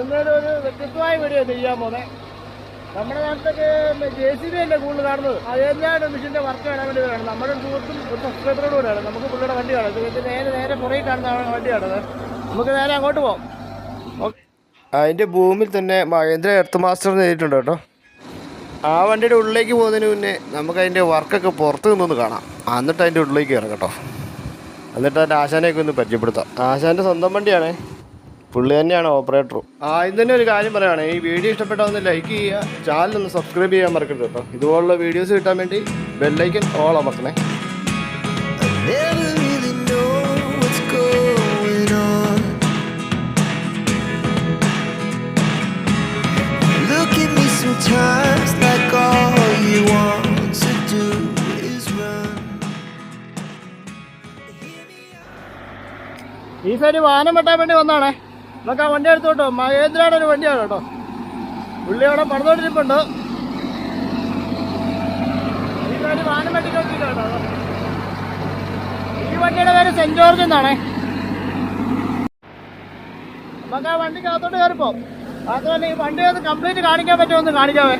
ഇന്നൊരു ഒരു വ്യക്തിത്വമായി വീഡിയോ ചെയ്യാൻ പോന്നെ. നമ്മുടെ നാട്ടിലൊക്കെ ജെ സി ബി അല്ലേ കൂടുതൽ കാണുന്നത്? അത് അതേതായിട്ട് മിഷിന്റെ വർക്ക് കാണാൻ വേണ്ടി വേണം നമ്മുടെ സുഹൃത്തും ഒരു സബ്സ്ക്രൈബറോട് കൂടെയാണ്. നമുക്ക് പുള്ളിയുടെ വണ്ടി ഇത് നേരെ നേരെ പുറകിൽ വണ്ടി കാണത് നമുക്ക് നേരെ അങ്ങോട്ട് പോകാം അതിന്റെ ഭൂമിയിൽ തന്നെ മഹേന്ദ്ര എർത്ത് മാസ്റ്റർ എഴുതിയിട്ടുണ്ട് കേട്ടോ. ആ വണ്ടിയുടെ ഉള്ളിലേക്ക് പോകുന്നതിന് മുന്നേ നമുക്ക് അതിന്റെ വർക്കൊക്കെ പുറത്ത് നിന്നൊന്ന് കാണാം. എന്നിട്ട് അതിന്റെ ഉള്ളിലേക്ക് കേട്ടോ. എന്നിട്ട് അതിന്റെ ആശാനെയൊക്കെ ഒന്ന് പരിചയപ്പെടുത്താം. ആശാന്റെ സ്വന്തം വണ്ടിയാണേ. പുള്ളി തന്നെയാണ് ഓപ്പറേറ്ററും ആ ഇത് തന്നെ ഒരു കാര്യം പറയുകയാണ് ഈ വീഡിയോ ഇഷ്ടപ്പെട്ടാൽ ഒന്ന് ലൈക്ക് ചെയ്യുക. ചാനൽ ഒന്ന് സബ്സ്ക്രൈബ് ചെയ്യാൻ മറക്കരുത് കേട്ടോ. ഇതുപോലുള്ള വീഡിയോസ് കിട്ടാൻ വേണ്ടി ബെല്ലൈക്കൻ ഓൾ അമർത്തണേ like all you want. ഈ സൈഡ് വാഹനം വെട്ടാൻ വേണ്ടി വന്നാണേ നമുക്ക് ആ വണ്ടി എടുത്തോട്ടോ. മഹേന്ദ്രയുടെ ഒരു വണ്ടിയാണ് കേട്ടോ. പുള്ളി അവിടെ പറഞ്ഞോണ്ടിരിപ്പുണ്ട് ഈ വണ്ടിയുടെ പേര് സെന്റ് ജോർജ് എന്നാണേ. നമുക്ക് ആ വണ്ടിക്കകത്തോട്ട് കയറിപ്പോ. മാത്രമല്ല ഈ വണ്ടി ഒന്ന് കംപ്ലീറ്റ് കാണിക്കാൻ പറ്റുമോ ഒന്ന് കാണിക്കാവേ.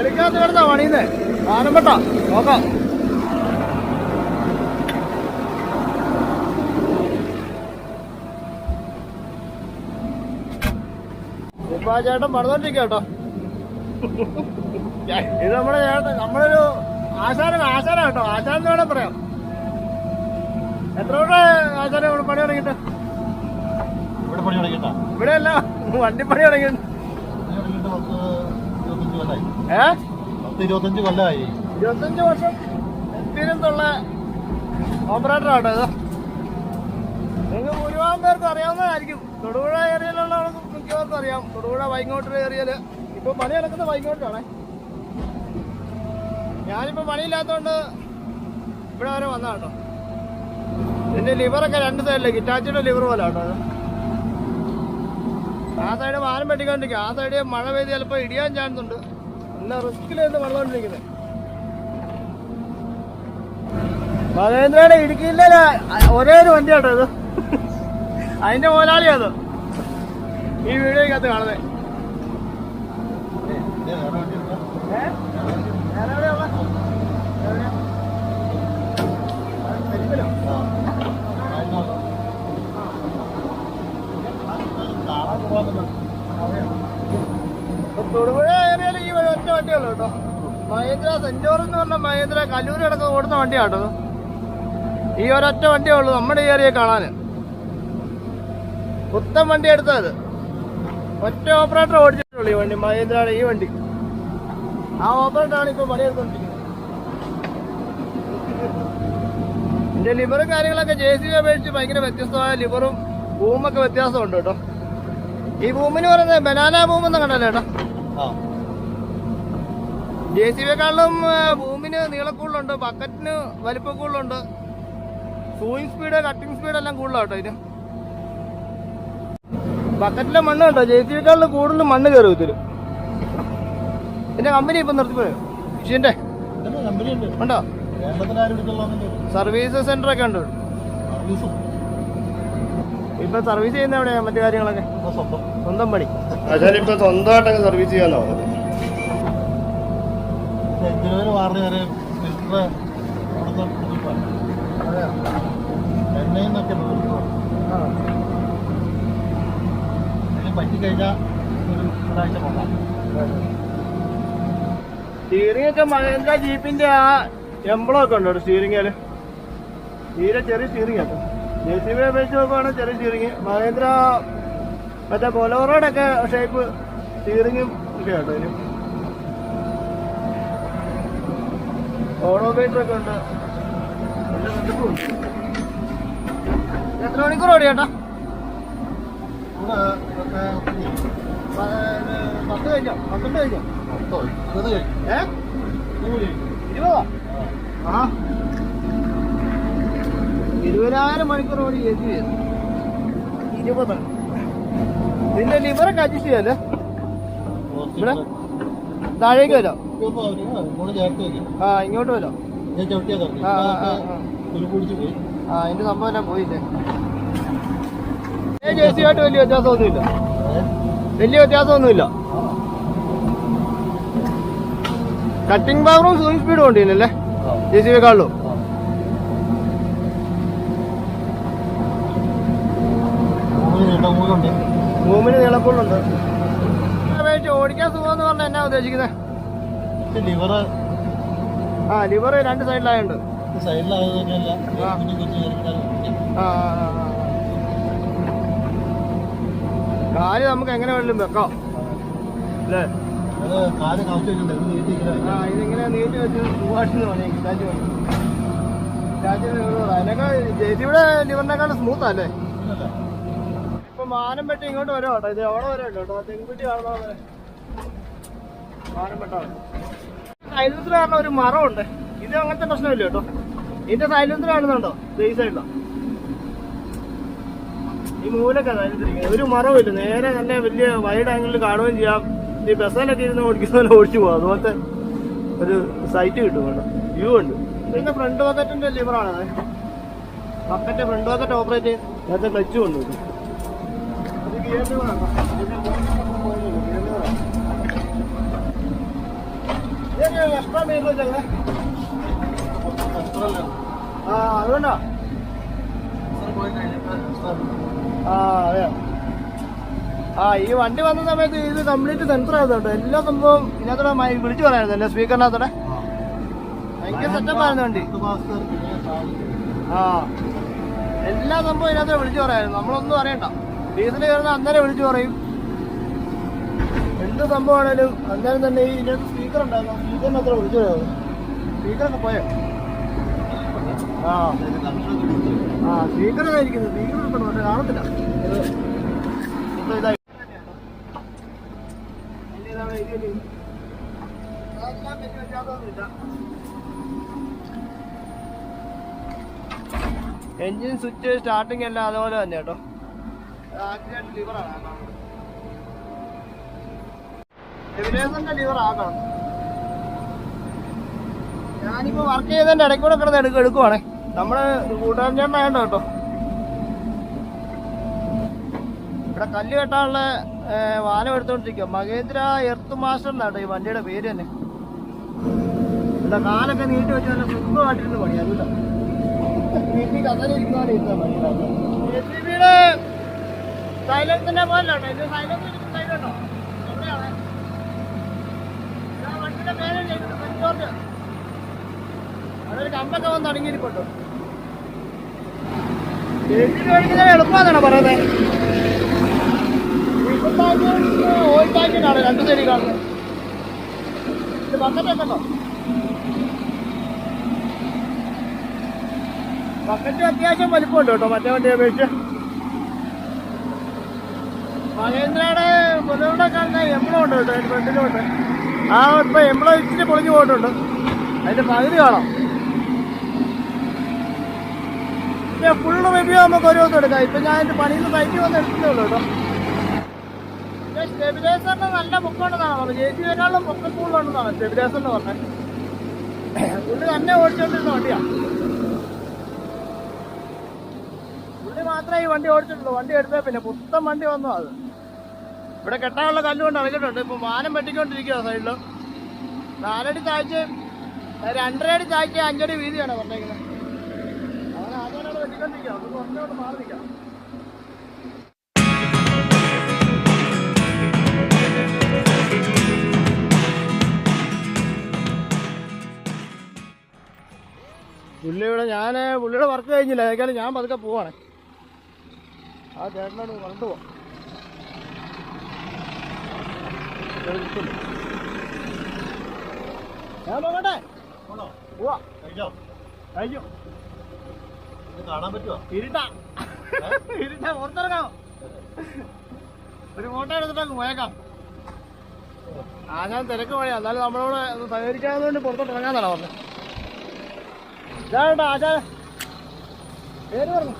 എടുക്കാത്ത കിടന്നാ പണിയുന്നേ. കാണുമ്പോട്ടോ നോക്കാം. ഇപ്പൊ ആ ചേട്ടൻ പറഞ്ഞോണ്ടിരിക്കട്ടോ കേട്ടോ ഇത് നമ്മുടെ ചേട്ടൻ നമ്മളൊരു ആശാന ആശാന കേട്ടോ. ആശാരം വേണം പറയാം. എത്ര കൂടെ ആശാന ഇവിടെ പണി തുടങ്ങിട്ട് ഇവിടെ പണി തുടങ്ങിയിട്ടാ? ഇവിടെ അല്ല വണ്ടി പണി തുടങ്ങിയിട്ട്. പണി തുടങ്ങിയിട്ട് പത്ത് ഇരുപത്തഞ്ച് കൊല്ലമായി ഏ? ഇരുപത്തഞ്ച് കൊല്ലമായി ഇരുപത്തഞ്ച് വർഷം എക്സ്പീരിയൻസ് ഉള്ള ഓപ്പറേറ്റർ ആട്ടോ ഇത്. നിങ്ങൾ ഭൂരിഭാഗം പേർക്ക് അറിയാവുന്നതായിരിക്കും. തൊടുപുഴ ഏരിയയിലുള്ളവർക്ക് മിക്കവർക്കും അറിയാം തൊടുപുഴ വൈങ്ങോട്ട് ഏരിയയിൽ ഇപ്പൊ പണി നടക്കുന്നത് വൈങ്ങോട്ടാണേ ഞാനിപ്പോ പണിയില്ലാത്തോണ്ട് ഇവിടെ വരെ വന്ന കേട്ടോ എന്റെ ലിവറൊക്കെ രണ്ട് സൈഡിലേക്ക് ഇറ്റാച്ചിയുടെ ലിവർ പോലെ കേട്ടോ ആ സൈഡ് വാനം പെട്ടിക്കൊണ്ടിരിക്കും ആ സൈഡ് മഴ പെയ്ത് ചിലപ്പോൾ ഇടിയാൻ ചാൻസ് ഉണ്ട്. നല്ല റിസ്കിലാണ് വളർന്നുകൊണ്ടിരിക്കുന്നത് മഹേന്ദ്രയുടെ ഇടുക്കിയിലെ ഒരേ ഒരു വണ്ടിയാട്ടോ ഇത്. അതിന്റെ മുതലാളിയാ അത് ഈ വീഡിയോക്കകത്ത് കാണുന്നത്? കാണാൻ തൊടുപുഴ ഏരിയയിൽ ഈ ഒരു ഒറ്റ വണ്ടിയുള്ളൂ കേട്ടോ മഹേന്ദ്ര സെഞ്ചോർ എന്ന് പറഞ്ഞ മഹേന്ദ്ര കല്ലൂർ അടക്കം ഓടുന്ന വണ്ടിയാട്ടോ. ഈ ഒരൊറ്റ വണ്ടിയേ ഉള്ളൂ നമ്മുടെ ഈ ഏരിയ കാണാന് പുത്തൻ വണ്ടി എടുത്തത് ഒറ്റ ഓപ്പറേറ്റർ ഓടിച്ചിട്ടുള്ളൂ ഈ വണ്ടി. മഹേന്ദ്രയുടെ ഈ വണ്ടി. ആ ഓപ്പറേറ്ററാണ് ഇപ്പൊ പണിയെടുത്തോണ്ടിരിക്കുന്നത്. ഇതിന്റെ ലിവറും കാര്യങ്ങളൊക്കെ ജെ സി ബി അപേക്ഷിച്ച് ഭയങ്കര വ്യത്യസ്തമായ ലിവറും ബൂമൊക്കെ വ്യത്യാസമുണ്ട് കേട്ടോ. ഈ ബൂമിന് പറയുന്നത് ബനാന ബൂം എന്ന് കണ്ടല്ലേ ചേട്ടാ ജെ സി ബിയെക്കാളും ബൂമിന് നീളക്കൂടുതലുണ്ട് ബക്കറ്റിന് വലിപ്പം കൂടുതലുണ്ട് സൂയിങ് സ്പീഡ് കട്ടിങ് സ്പീഡ് എല്ലാം കൂടുതലാണ് കേട്ടോ ഇതിന്. ബക്കറ്റിലെ മണ്ണ് കണ്ടോ? ജെ സി ബിക്കാളിൽ കൂടുതൽ മണ്ണ് കയറും ഇതിൽ എന്റെ കമ്പനി ഇപ്പൊ നിർത്തിപ്പോയോ? കമ്പനി ഉണ്ട്. സർവീസ് സെന്റർ ഒക്കെ ഉണ്ട്. ഇപ്പൊ സർവീസ് ചെയ്യുന്ന എവിടെയാ? മറ്റു കാര്യങ്ങളൊക്കെ? ഇപ്പൊ സ്വന്തം. സ്വന്തം പണി. ഇപ്പൊ സ്വന്തമായിട്ടൊക്കെ സർവീസ് ചെയ്യാന്നാ പറഞ്ഞത്. പറ്റിക്കഴിഞ്ഞാൽ ഒരു ഒരാഴ്ച പോകാം. സ്റ്റിയറിംഗ് ഒക്കെ മഹേന്ദ്ര ജീപ്പിന്റെ ആ എംബ്ലോ ഒക്കെ ഉണ്ടോ സ്റ്റിയറിംഗിൽ തീരെ ചെറിയ സ്റ്റീറിംഗ് ആണ് ജെ സി ബി അപേക്ഷിച്ച് നോക്കുവാണെങ്കിൽ ചെറിയ സ്റ്റീറിംഗ് മഹേന്ദ്ര മറ്റേ ബൊലോറോയുടെ ഒക്കെ ഷേപ്പ് സ്റ്റീറിംഗും ഒക്കെ ഉണ്ട് ഇതിന് ഓണോമീറ്റർ ഒക്കെ ഉണ്ട്. എത്ര മണിക്കൂർ ഓടി ചേട്ടാ ഇവിടെ ഇതൊക്കെ ഒത്തിരി പ- പത്ത് കഴിഞ്ഞോ പന്ത്രണ്ട് കഴിഞ്ഞോ മൊത്തം ഇരുപത് കഴിഞ്ഞു ഏ ആ ഇരുപതിനായിരം മണിക്കൂർ ഓടി എത്തി ഇരുപത് നിന്റെ ലിവറൊക്കെ അഡ്ജസ്റ്റ് ചെയ്യാല്ലേ ഇവിടെ? താഴേക്ക് വരാം ആ ഇങ്ങോട്ട് വരാം ആ, അതിന്റെ സംഭവം എല്ലാം പോയില്ലേ ജെ സി ആയിട്ട് വലിയ വ്യത്യാസമൊന്നുമില്ല. വലിയ വ്യത്യാസമൊന്നുമില്ല. കട്ടിംഗ് പവറും സൂം സ്പീഡും ഉണ്ട് ഇതിനല്ലേ ജെ സി ബിക്കാളും മൂന്ന് നീട്ടം മൂമിന് നീളക്കുള്ളുണ്ട് ഓടിക്കാൻ സുഖം എന്ന് പറഞ്ഞാൽ എന്നാ ഉദ്ദേശിക്കുന്നത് ലിവർ ആ ലിവർ രണ്ട് സൈഡിലായുണ്ട്. സൈഡിലായത് തന്നെയല്ല ആ, ആ, ആ. കാൽ നമുക്ക് എങ്ങനെ വേണമെങ്കിലും വെക്കാം. അല്ലേ? ഇതിങ്ങനെ നീട്ടി വെച്ച് പണി പണി അതിനൊക്കെ ജെസിയുടെ ലിവറിനേക്കാൾ സ്മൂത്താ അല്ലേ. ഇപ്പൊ മാനം പെട്ടി ഇങ്ങോട്ട് വരാം കേട്ടോ. ഇത് എവിടെ വരെ കേട്ടോ? തെങ്കുറ്റി കാണുന്ന പോലെ മാനം പെട്ടാണ് സൈലൻസർ കാരണം ഒരു മറമുണ്ട് ഇത് അങ്ങനത്തെ പ്രശ്നമില്ല കേട്ടോ. ഇതിന്റെ സൈലൻസർ കാണുന്നുണ്ടോ ഈ സൈഡിലോ ഈ മൂലൊക്കെ ഒരു മറവില്ല നേരെ നല്ല വലിയ വൈഡ് ആംഗിളിൽ കാണുകയും ചെയ്യാം ഈ ബസ്സിലൊക്കെ ഇരുന്ന് ഓടിക്കുന്ന ഓടിച്ചു പോകാം അതുപോലത്തെ ഒരു സൈറ്റ് കിട്ടും കേട്ടോ വ്യൂ ഉണ്ട് ഇതിന്റെ ഫ്രണ്ട് ബക്കറ്റിന്റെ ലിവറാണ് ബക്കറ്റ് ഫ്രണ്ട് ബക്കറ്റ് ഓപ്പറേറ്റ് ചെയ്യും നേരത്തെ ക്ലച്ച് കൊണ്ടു എക്സ്ട്രാ മീറ്റർ ആ ആണ്. ആ അതെ ആ ഈ വണ്ടി വന്ന സമയത്ത് ഇത് കംപ്ലീറ്റ് സെൻസർ ആയതോട്ടോ എല്ലാ സംഭവം ഇതിനകത്തോടെ വിളിച്ചു പറയായിരുന്നു അല്ലേ സ്പീക്കറിനകത്തോടെ. ഭയങ്കര സെറ്റപ്പ് ആയിരുന്നു വണ്ടി. ആ. എല്ലാ സംഭവം ഇതിനകത്തോടെ വിളിച്ചു പറയായിരുന്നു. നമ്മളൊന്നും അറിയണ്ട. ഡീസൽ കയറുന്ന അന്നേരം വിളിച്ചു പറയും. എന്ത് സംഭവമാണേലും അന്നേരം തന്നെ ഈ ഇതിനകത്ത് സ്പീക്കർ ഉണ്ടായിരുന്നു. സ്പീക്കറിനകത്ത് വിളിച്ചു പറയാം സ്പീക്കറൊക്കെ പോയോ? ആ. ആ സ്പീക്കർ ഉണ്ടോ പക്ഷെ കാണത്തില്ല. എൻജിൻ സ്വിച്ച് സ്റ്റാർട്ടിങ് എല്ലാം അതുപോലെ തന്നെ കേട്ടോ. ലിവറാണ് ഞാനിപ്പോ വർക്ക് ചെയ്തതിന്റെ ഇടയ്ക്കൂടെ കിടന്ന് എടുക്കും എടുക്കുവാണേ. നമ്മൾ കൂട്ടുകാരൻ വേണ്ട കേട്ടോ. ഇവിടെ കല്ല് കെട്ടാനുള്ള വാനം എടുത്തോണ്ടിരിക്കുക മഹേന്ദ്ര എർത്ത് മാസ്റ്റർ എന്നാട്ടോ ഈ വണ്ടിയുടെ പേര് തന്നെ. ഇവിടെ കാലൊക്കെ നീട്ടി വെച്ച് നല്ല സുഖമായിട്ടിരുന്ന് പണി അതുമില്ല നീട്ടി കഥലിരിക്കുന്നതാണ് ഇരുന്ന ജെസിബിയുടെ സൈലൻസിന്റെ പോലെ ഇത് സൈലൻസ് സൈലുണ്ടോ എവിടെയാണ്? ഇതാ വണ്ടിയുടെ സെന്റ് ജോർജ് അതൊരു കമ്പൊക്കെ വന്ന് പറയുന്നത് രണ്ട് ബക്കറ്റ് അത്യാവശ്യം വലിപ്പമുണ്ട് കേട്ടോ മറ്റേ വണ്ടിയെ അപേക്ഷിച്ച്. മഹേന്ദ്രയുടെ പുലരുടെ കാണുന്ന എംബ്ലം ഉണ്ട് കേട്ടോ അതിന്റെ ഫ്രണ്ടിലുണ്ട് ആ ഇപ്പൊ എംബ്ലം ഇച്ചിരി പൊളിഞ്ഞു പോയിട്ടുണ്ട്. അതിന്റെ പകുതി കാണാം. പിന്നെ ഫുള്ള് റിവ്യൂ നമുക്ക് ദിവസം എടുക്കാം. ഇപ്പൊ ഞാൻ എന്റെ പണിയിൽ ബൈക്ക് വന്ന് എടുത്തേ ഉള്ളൂ കേട്ടോ. പിന്നെ സ്റ്റെബിലൈസറിന് നല്ല മുക്കുണ്ടെന്നാണ്? പറഞ്ഞത് ചേച്ചി ഒരാളും മുക്ക കൂടുതലുണ്ടെന്നാണ് സ്റ്റെബിലൈസറിന് പറഞ്ഞത് പുള്ളി തന്നെ ഓടിച്ചോണ്ടിരുന്ന വണ്ടിയാണ് പുള്ളി മാത്രമേ ഈ വണ്ടി ഓടിച്ചിട്ടുള്ളൂ. വണ്ടി എടുത്തേ പിന്നെ പുത്തം വണ്ടി വന്നു അത്. ഇവിടെ കെട്ടാനുള്ള കല്ലുകൊണ്ട് ഇറങ്ങിയിട്ടുണ്ട്. ഇപ്പൊ മാനം വെട്ടിക്കൊണ്ടിരിക്കുക സൈഡിൽ. നാലടി താഴ്ച രണ്ടര അടി താഴ്ച അഞ്ചടി വീതിയാണ് പറഞ്ഞേക്കുന്നത്. പുള്ളിയുടെ ഞാൻ പുള്ളിയുടെ വർക്ക് കഴിഞ്ഞില്ല. ഏതായാലും ഞാൻ പതുക്കെ പോവാണ്. ആ ചേട്ടനോട് കണ്ടു പോവാം ഞാൻ പോകട്ടെ? പോവാ. കഴിച്ചോ? ഇത് കാണാൻ പറ്റുമോ ഇരുട്ടാ. ഇരുട്ടാ പുറത്തിറങ്ങാമോ ഒരു ഫോട്ടോ എടുത്തിട്ട് പോയേക്കാം. ആ ഞാൻ തിരക്ക് വഴിയാ എന്നാലും നമ്മളോട് വേണ്ടി പുറത്തോട്ട് ഇറങ്ങാന്നാണ് പറഞ്ഞത് ഇതാണോ ആചാര പേര് പറഞ്ഞു.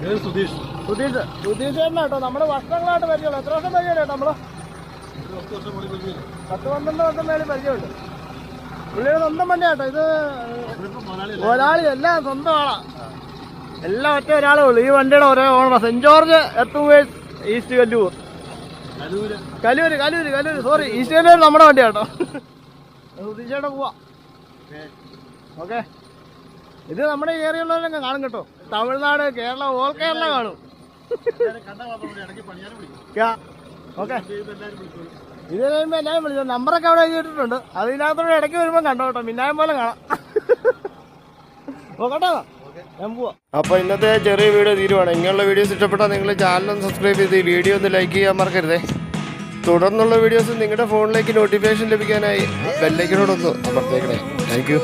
പേര് സുധീഷ്. സുധീഷ്. സുധീഷ് തന്നെ കേട്ടോ. നമ്മുടെ വർഷങ്ങളായിട്ട് പരിചയമുള്ളൂ എത്ര വർഷം പരിചയമുണ്ട് നമ്മൾ? പത്ത് പന്ത്രണ്ട് വർഷം മേലെ പരിചയമുണ്ട്. പുള്ളിയുടെ സ്വന്തം വണ്ടിയാട്ടോ ഇത്. ഒരാളി എല്ലാം സ്വന്തം ആളാ. എല്ലാം ഒറ്റ ഒരാളേ ഉള്ളൂ. ഈ വണ്ടിയുടെ ഒരേ owner saint George എത്തുവേഴ്സ് east Kallur. Kaloor. Kaloor Kaloor sorry east Kallur നമ്മുടെ വണ്ടി കേട്ടോ. പോവാ. ഓക്കെ. ഇത് നമ്മുടെ ഏരിയയുള്ളവരൊക്കെ കാണും കേട്ടോ. തമിഴ്നാട് കേരള ഓൾ കേരള കാണും. ഓക്കെ. ഇത് കഴിയുമ്പോ എല്ലാവരും വിളിച്ചു. നമ്പറൊക്കെ അവിടെ എഴുതിയിട്ടുണ്ട് അതിനകത്തോടെ ഇടയ്ക്ക് വരുമ്പോൾ കണ്ടോ കേട്ടോ. മിന്നായം പോലെ കാണാം. നോക്കട്ടോ ഞാൻ പോവാ അപ്പൊ ഇന്നത്തെ ചെറിയ വീഡിയോ തീരുവാണ്. ഇങ്ങനെയുള്ള വീഡിയോസ് ഇഷ്ടപ്പെട്ടാൽ നിങ്ങൾ ചാനൽ സബ്സ്ക്രൈബ് ചെയ്ത് വീഡിയോ ഒന്ന് ലൈക്ക് ചെയ്യാൻ മറക്കരുതേ. തുടർന്നുള്ള വീഡിയോസ് നിങ്ങളുടെ ഫോണിലേക്ക് നോട്ടിഫിക്കേഷൻ ലഭിക്കാനായി ബെല്ലൈക്കനോടൊന്ന് അമർത്തേക്കണേ താങ്ക് യു